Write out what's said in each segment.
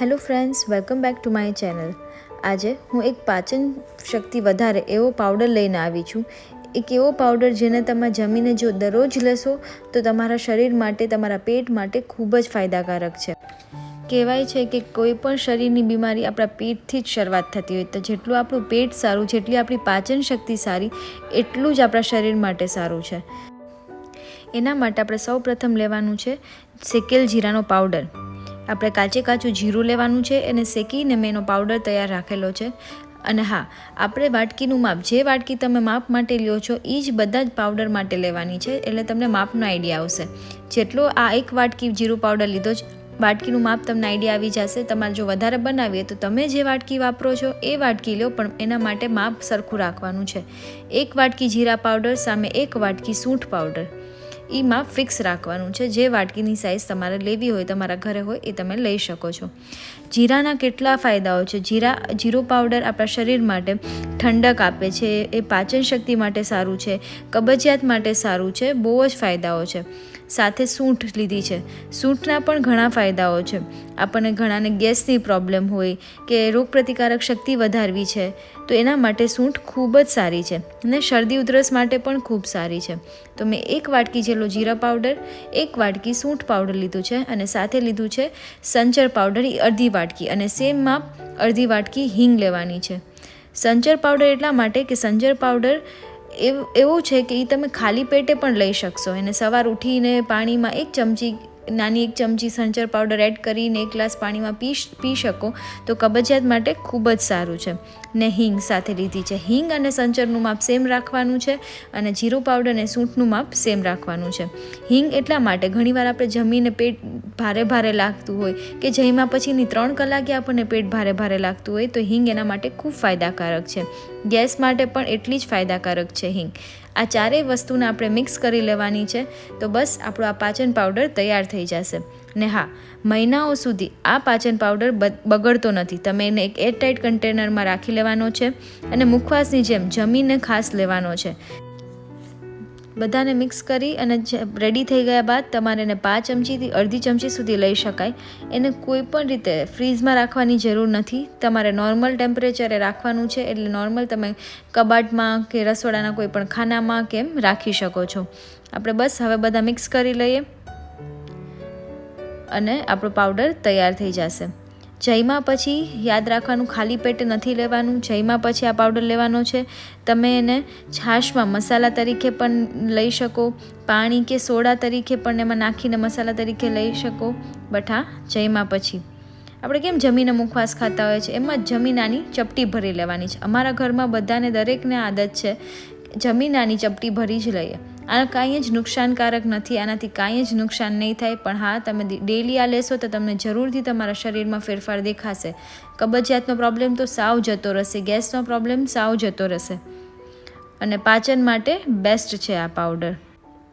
Hello friends, welcome back to my channel. આજે હું એક પાચન શક્તિ વધારે એવો પાવડર લઈને આવી છું. એક એવો પાવડર જેને તમે જમીને જો દરરોજ લેશો, તો તમારા શરીર માટે, તમારા પેટ માટે ખૂબ જ ફાયદાકારક છે. કહેવાય છે કે કોઈ પણ શરીરની બીમારી આપણા પેટથી જ શરૂઆત થતી હોય. તો જેટલું આપણું પેટ સારું, જેટલી આપણી પાચન શક્તિ સારી, એટલું જ આપણા શરીર માટે સારું છે. એના માટે આપણે સૌ પ્રથમ લેવાનું છે શેકેલ જીરાનો પાવડર. આપણે કાચે કાચું જીરું લેવાનું છે એને શેકીને મેં એનો પાવડર તૈયાર રાખેલો છે. અને હા, આપણે વાટકીનું માપ, જે વાટકી તમે માપ માટે લ્યો છો એ જ બધા જ પાવડર માટે લેવાની છે, એટલે તમને માપનો આઈડિયા આવશે. જેટલો આ એક વાટકી જીરું પાવડર લીધો છે વાટકીનું માપ તમને આઈડિયા આવી જશે. તમારે જો વધારે બનાવીએ તો તમે જે વાટકી વાપરો છો, એ વાટકી લો પણ એના માટે માપ સરખું રાખવાનું છે. એક વાટકી જીરા પાવડર, સામે એક વાટકી સૂંઠ પાવડર. એ માપ ફિક્સ રાખવાનું છે. જે વાટકીની સાઇઝ તમારે લેવી હોય, તમારા ઘરે હોય, એ તમે લઈ શકો છો. જીરાના કેટલા ફાયદાઓ છે? જીરા, જીરો પાવડર આપણા શરીર માટે ઠંડક આપે છે. એ પાચન શક્તિ માટે સારું છે. કબજિયાત માટે સારું છે. બહુ જ ફાયદાઓ છે. સાથે સૂંઠ લીધી છે. સૂંઠના પણ ઘણા ફાયદાઓ છે. આપણને ઘણાને ગેસની પ્રોબ્લેમ હોય કે રોગપ્રતિકારક શક્તિ વધારવી છે, તો એના માટે સૂંઠ ખૂબ જ સારી છે અને શરદી ઉધરસ માટે પણ ખૂબ સારી છે. તો મેં એક વાટકી જેટલો જીરા પાવડર, એક વાટકી સૂંઠ પાવડર લીધું છે અને સાથે લીધું છે સંચર પાવડર એ અડધી વાટકી અને સેમ માપ અડધી વાટકી હિંગ લેવાની છે. સંચર પાવડર એટલા માટે કે સંચર પાવડર એવું છે કે એ તમે ખાલી પેટે પણ લઈ શકશો. એને સવાર ઉઠીને પાણીમાં એક ચમચી, નાની એક ચમચી સંચર પાવડર એડ કરીને એક ગ્લાસ પાણીમાં પી પી શકો. તો કબજિયાત માટે ખૂબ જ સારું છે. ને હિંગ સાથે લીધી છે. હિંગ અને સંચરનું માપ સેમ રાખવાનું છે અને જીરું પાવડર અને સૂંઠનું માપ સેમ રાખવાનું છે. હિંગ એટલા માટે ઘણીવાર આપણે જમીને પેટ ભારે ભારે લાગતું હોય કે જઈમાં પછીની ત્રણ કલાકે આપણને પેટ ભારે ભારે લાગતું હોય તો હિંગ એના માટે ખૂબ ફાયદાકારક છે. ગેસ માટે પણ એટલી જ ફાયદાકારક છે હિંગ. આ ચારેય વસ્તુને આપણે મિક્સ કરી લેવાની છે તો બસ આપણો આ પાચન પાવડર તૈયાર થઈ જશે. ને હા, મહિનાઓ સુધી આ પાચન પાવડર બગડતો નથી. તમે એને એક એરટાઇટ કન્ટેનરમાં રાખી લેવાનો છે અને મુખવાસની જેમ જમીને ખાસ લેવાનો છે. બધાને મિક્સ કરી અને રેડી થઈ ગયા બાદ તમારે એને પાંચ ચમચીથી અડધી ચમચી સુધી લઈ શકાય. એને કોઈ પણ રીતે ફ્રીઝમાં રાખવાની જરૂર નથી. તમારે નોર્મલ ટેમ્પરેચરે રાખવાનું છે એટલે નોર્મલ તમે કબાટમાં કે રસોડાના કોઈ પણ ખાનામાં કેમ રાખી શકો છો. આપણે બસ હવે બધા મિક્સ કરી લઈએ અને આપણો પાવડર તૈયાર થઈ જશે. જઈમાં પછી યાદ રાખવાનું, ખાલી પેટે નથી લેવાનું, જયમાં પછી આ પાવડર લેવાનો છે. તમે એને છાશમાં મસાલા તરીકે પણ લઈ શકો, પાણી કે સોડા તરીકે પણ એમાં નાખીને મસાલા તરીકે લઈ શકો. હા, જયમાં પછી. આપણે કેમ જમીને મુખવાસ ખાતા હોય છે? એમાં જ જમીનાની ચપટી ભરી લેવાની છે. અમારા ઘરમાં બધાને દરેકને આદત છે જમીનાની ચપટી ભરી જ લઈએ. આ કાંઈ જ નુકસાનકારક નથી, આનાથી કાંઈ જ નુકસાન નહીં થાય, પણ હા, તમે ડેલી આ લેશો તો તમને જરૂરથી તમારા શરીરમાં ફેરફાર દેખાશે. કબજિયાતનો પ્રોબ્લેમ તો સાવ જતો રહેશે, ગેસનો પ્રોબ્લેમ સાવ જતો રહેશે. અને પાચન માટે બેસ્ટ છે આ પાવડર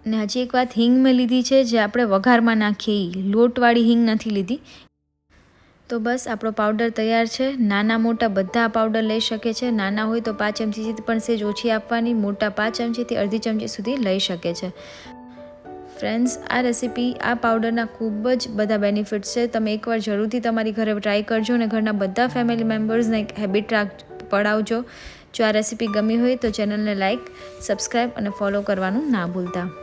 ને હજી એક વાત હિંગ મેં લીધી છે જે આપણે વઘારમાં નાખીએ લોટવાળી હિંગ નથી લીધી. તો બસ, આપણો પાવડર તૈયાર છે. નાના મોટા બધા પાવડર લઈ શકે છે. નાના હોય તો પાંચ ચમચીથી પણ સેજ ઓછી આપવાની, મોટા પાંચ ચમચીથી અડધી ચમચી સુધી લઈ શકે છે. ફ્રેન્ડ્સ, આ રેસીપી, આ પાવડરના ખૂબ જ બધા બેનિફિટ્સ છે. તમે એકવાર જરૂરથી તમારી ઘરે ટ્રાય કરજો અને ઘરના બધા ફેમિલી મેમ્બર્સને એક હેબિટ રાખ, પડાવજો. જો આ રેસીપી ગમી હોય તો ચેનલને લાઇક સબસ્ક્રાઈબ અને ફોલો કરવાનું ના ભૂલતા.